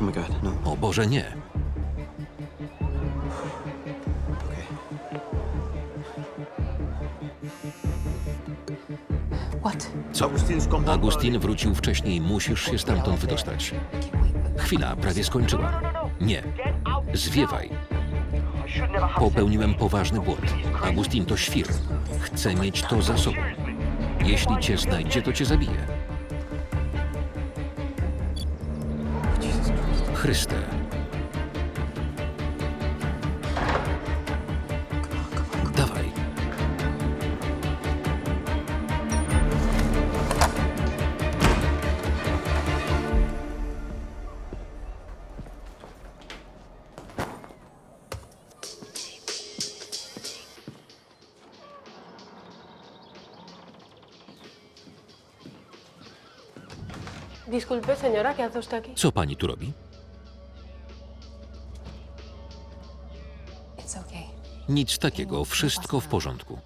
Oh my god, no. O Boże, nie. Okay. What? Co? Agustin wrócił wcześniej, musisz się stamtąd wydostać. Chwila, prawie skończyłam. Nie. Zwiewaj. Popełniłem poważny błąd. Agustin to świr. Chcę mieć to za sobą. Jeśli cię znajdzie, to cię zabije. Chryste. Dawaj. Disculpe, señora, ¿qué hace usted aquí? Co pani tu robi? Nic takiego, wszystko w porządku.